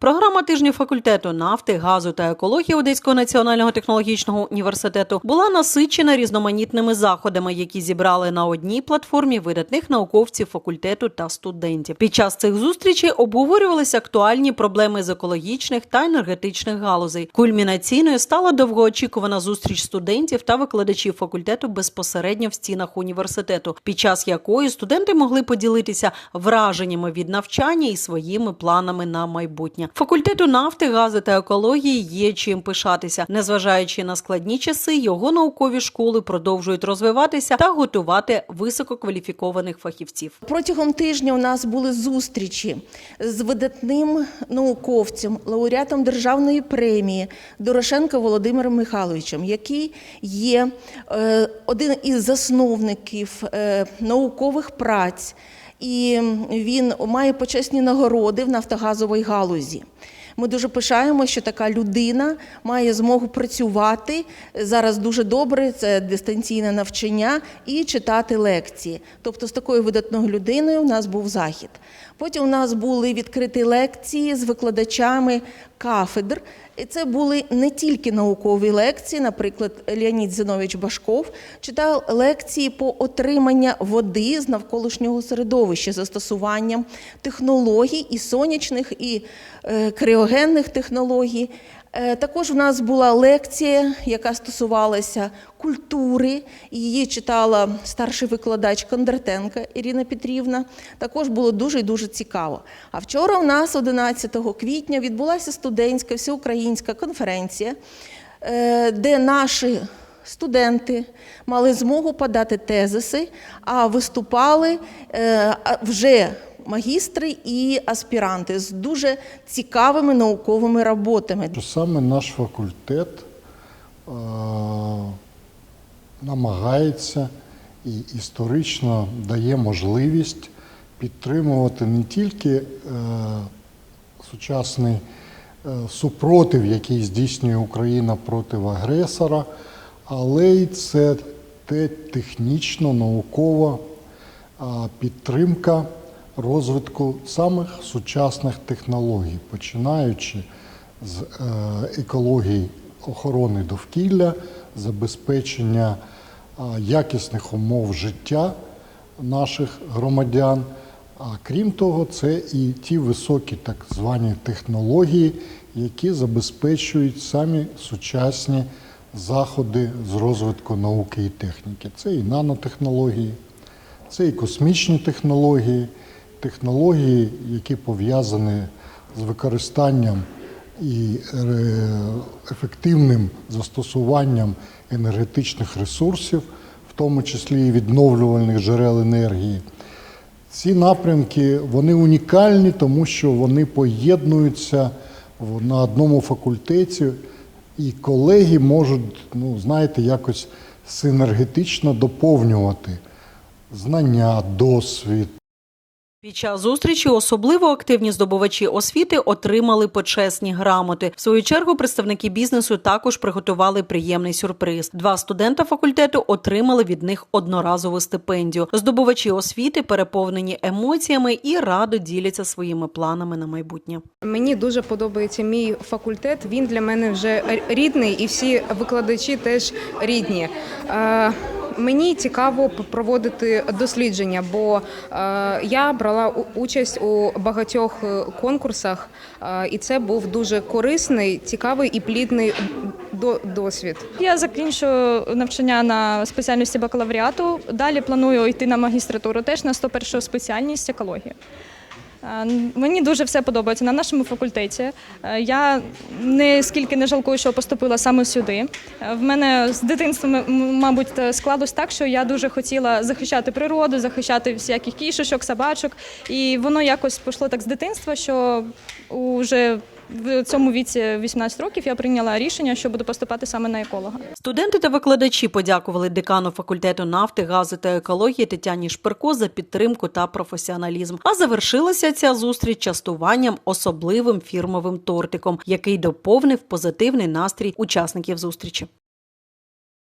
Програма тижня факультету нафти, газу та екології Одеського національного технологічного університету була насичена різноманітними заходами, які зібрали на одній платформі видатних науковців факультету та студентів. Під час цих зустрічей обговорювалися актуальні проблеми з екологічних та енергетичних галузей. Кульмінаційною стала довгоочікувана зустріч студентів та викладачів факультету безпосередньо в стінах університету, під час якої студенти могли поділитися враженнями від навчання і своїми планами на майбутнє. Факультету нафти, гази та екології є чим пишатися. Незважаючи на складні часи, його наукові школи продовжують розвиватися та готувати висококваліфікованих фахівців. Протягом тижня у нас були зустрічі з видатним науковцем, лауреатом державної премії Дорошенко Володимиром Михайловичем, який є е, один із засновників е, наукових праць, і він має почесні нагороди в нафтогазовій галузі. Ми дуже пишаємо, що така людина має змогу працювати зараз дуже добре. Це дистанційне навчання і читати лекції. Тобто, з такою видатною людиною у нас був захід. Потім у нас були відкриті лекції з викладачами кафедр. І це були не тільки наукові лекції, наприклад, Леонід Зинович Башков читав лекції по отримання води з навколишнього середовища застосуванням технологій і сонячних, і е, криогенних технологій. Е, Також в нас була лекція, яка стосувалася культури. Її читала старший викладач Кондратенка Ірина Петрівна. Також було дуже і дуже цікаво. А вчора у нас, 11 квітня, відбулася студентська всеукраїнська конференція, е, де наші студенти мали змогу подати тезиси, а виступали е, вже магістри і аспіранти з дуже цікавими науковими роботами. саме наш факультет е, намагається і історично дає можливість підтримувати не тільки е, сучасний е, супротив, який здійснює Україна проти агресора, але й це те технічно, наукова е, підтримка розвитку самих сучасних технологій, починаючи з е, екології охорони довкілля, забезпечення е, якісних умов життя наших громадян. А крім того, це і ті високі так звані технології, які забезпечують самі сучасні заходи з розвитку науки і техніки. Це і нанотехнології, це і космічні технології, технології, які пов'язані з використанням і е, ефективним застосуванням енергетичних ресурсів, в тому числі і відновлювальних джерел енергії. Ці напрямки вони унікальні, тому що вони поєднуються на одному факультеті, і колеги можуть, ну, знаєте, якось синергетично доповнювати знання, досвід, Під час зустрічі особливо активні здобувачі освіти отримали почесні грамоти. В свою чергу представники бізнесу також приготували приємний сюрприз. Два студента факультету отримали від них одноразову стипендію. Здобувачі освіти переповнені емоціями і радо діляться своїми планами на майбутнє. Мені дуже подобається мій факультет. Він для мене вже рідний, і всі викладачі теж рідні. Мені цікаво проводити дослідження, бо е, я брала участь у багатьох е, конкурсах, е, і це був дуже корисний, цікавий і плідний до- досвід. Я закінчую навчання на спеціальності бакалавріату. Далі планую йти на магістратуру теж на 101 спеціальність екологія. Е, Мені дуже все подобається на нашому факультеті. Е, Я не скільки не жалкую, що поступила саме сюди. Е, В мене з дитинства, мабуть, склалось так, що я дуже хотіла захищати природу, захищати всяких кішечок, собачок. І воно якось пішло так з дитинства, що уже в цьому віці 18 років я прийняла рішення, що буду поступати саме на еколога. Студенти та викладачі подякували декану факультету нафти, газу та екології Тетяні Шпирко за підтримку та професіоналізм. А завершилася ця зустріч частуванням особливим фірмовим тортиком, який доповнив позитивний настрій учасників зустрічі.